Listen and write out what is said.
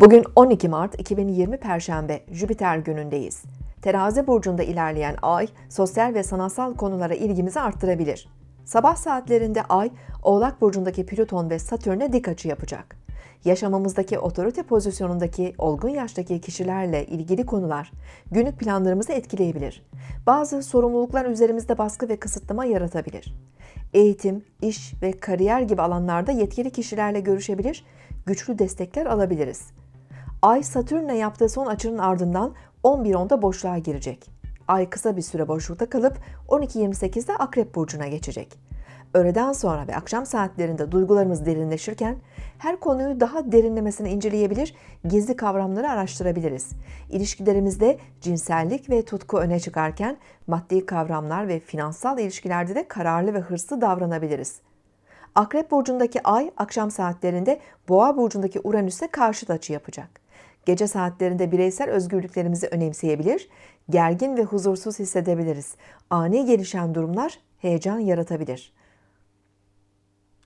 Bugün 12 Mart 2020 Perşembe, Jüpiter günündeyiz. Terazi burcunda ilerleyen ay, sosyal ve sanatsal konulara ilgimizi arttırabilir. Sabah saatlerinde ay, Oğlak burcundaki Plüton ve Satürn'e dik açı yapacak. Yaşamımızdaki otorite pozisyonundaki olgun yaştaki kişilerle ilgili konular günlük planlarımızı etkileyebilir. Bazı sorumluluklar üzerimizde baskı ve kısıtlama yaratabilir. Eğitim, iş ve kariyer gibi alanlarda yetkili kişilerle görüşebilir, güçlü destekler alabiliriz. Ay Satürn'le yaptığı son açının ardından 11.10'da boşluğa girecek. Ay kısa bir süre boşlukta kalıp 12.28'de Akrep Burcu'na geçecek. Öğleden sonra ve akşam saatlerinde duygularımız derinleşirken her konuyu daha derinlemesine inceleyebilir, gizli kavramları araştırabiliriz. İlişkilerimizde cinsellik ve tutku öne çıkarken maddi kavramlar ve finansal ilişkilerde de kararlı ve hırslı davranabiliriz. Akrep burcundaki ay akşam saatlerinde Boğa burcundaki Uranüs'e karşıt açı yapacak. Gece saatlerinde bireysel özgürlüklerimizi önemseyebilir, gergin ve huzursuz hissedebiliriz. Ani gelişen durumlar heyecan yaratabilir.